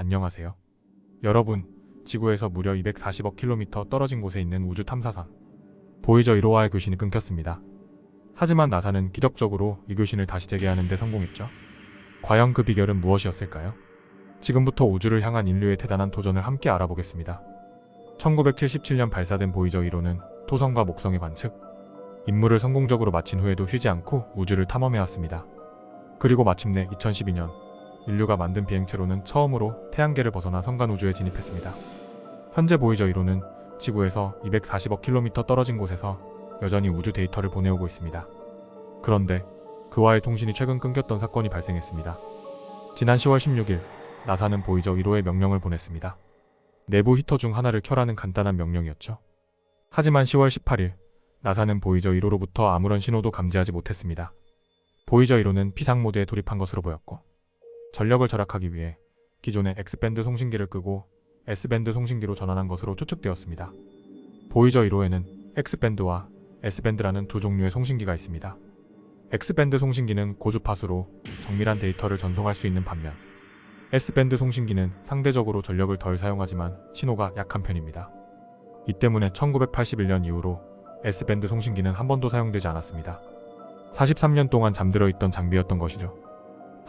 안녕하세요. 여러분, 지구에서 무려 240억 킬로미터 떨어진 곳에 있는 우주 탐사선 보이저 1호와의 교신이 끊겼습니다. 하지만 나사는 기적적으로 이 교신을 다시 재개하는 데 성공했죠. 과연 그 비결은 무엇이었을까요? 지금부터 우주를 향한 인류의 대단한 도전을 함께 알아보겠습니다. 1977년 발사된 보이저 1호는 토성과 목성의 관측, 임무를 성공적으로 마친 후에도 쉬지 않고 우주를 탐험해왔습니다. 그리고 마침내 2012년 인류가 만든 비행체로는 처음으로 태양계를 벗어나 성간 우주에 진입했습니다. 현재 보이저 1호는 지구에서 240억 킬로미터 떨어진 곳에서 여전히 우주 데이터를 보내오고 있습니다. 그런데 그와의 통신이 최근 끊겼던 사건이 발생했습니다. 지난 10월 16일 나사는 보이저 1호에 명령을 보냈습니다. 내부 히터 중 하나를 켜라는 간단한 명령이었죠. 하지만 10월 18일 나사는 보이저 1호로부터 아무런 신호도 감지하지 못했습니다. 보이저 1호는 비상 모드에 돌입한 것으로 보였고 전력을 절약하기 위해 기존의 X밴드 송신기를 끄고 S밴드 송신기로 전환한 것으로 추측되었습니다. 보이저 1호에는 X밴드와 S밴드라는 두 종류의 송신기가 있습니다. X밴드 송신기는 고주파수로 정밀한 데이터를 전송할 수 있는 반면 S밴드 송신기는 상대적으로 전력을 덜 사용하지만 신호가 약한 편입니다. 이 때문에 1981년 이후로 S밴드 송신기는 한 번도 사용되지 않았습니다. 43년 동안 잠들어 있던 장비였던 것이죠.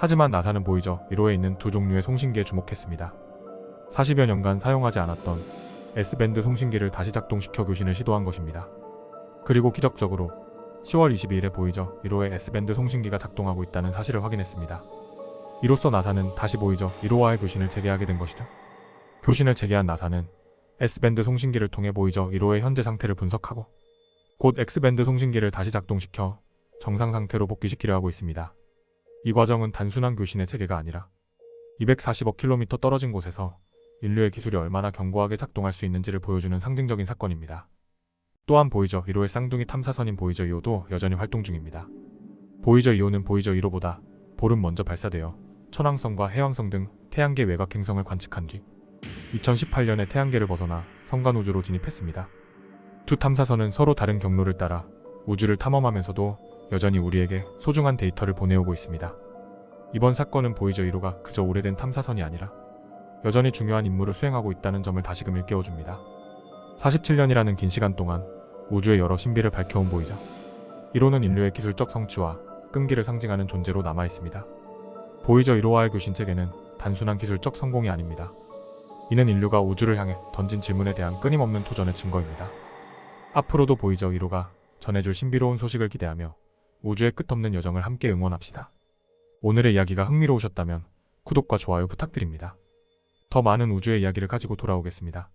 하지만 나사는 보이저 1호에 있는 두 종류의 송신기에 주목했습니다. 40여 년간 사용하지 않았던 S밴드 송신기를 다시 작동시켜 교신을 시도한 것입니다. 그리고 기적적으로 10월 22일에 보이저 1호의 S밴드 송신기가 작동하고 있다는 사실을 확인했습니다. 이로써 나사는 다시 보이저 1호와의 교신을 재개하게 된 것이죠. 교신을 재개한 나사는 S밴드 송신기를 통해 보이저 1호의 현재 상태를 분석하고 곧 X밴드 송신기를 다시 작동시켜 정상 상태로 복귀시키려 하고 있습니다. 이 과정은 단순한 교신의 체계가 아니라 240억 킬로미터 떨어진 곳에서 인류의 기술이 얼마나 견고하게 작동할 수 있는지를 보여주는 상징적인 사건입니다. 또한 보이저 1호의 쌍둥이 탐사선인 보이저 2호도 여전히 활동 중입니다. 보이저 2호는 보이저 1호보다 보름 먼저 발사되어 천왕성과 해왕성 등 태양계 외곽 행성을 관측한 뒤 2018년에 태양계를 벗어나 성간 우주로 진입했습니다. 두 탐사선은 서로 다른 경로를 따라 우주를 탐험하면서도 여전히 우리에게 소중한 데이터를 보내오고 있습니다. 이번 사건은 보이저 1호가 그저 오래된 탐사선이 아니라 여전히 중요한 임무를 수행하고 있다는 점을 다시금 일깨워줍니다. 47년이라는 긴 시간 동안 우주의 여러 신비를 밝혀온 보이저 1호는 인류의 기술적 성취와 끈기를 상징하는 존재로 남아있습니다. 보이저 1호와의 교신 체계는 단순한 기술적 성공이 아닙니다. 이는 인류가 우주를 향해 던진 질문에 대한 끊임없는 도전의 증거입니다. 앞으로도 보이저 1호가 전해줄 신비로운 소식을 기대하며 우주의 끝없는 여정을 함께 응원합시다. 오늘의 이야기가 흥미로우셨다면 구독과 좋아요 부탁드립니다. 더 많은 우주의 이야기를 가지고 돌아오겠습니다.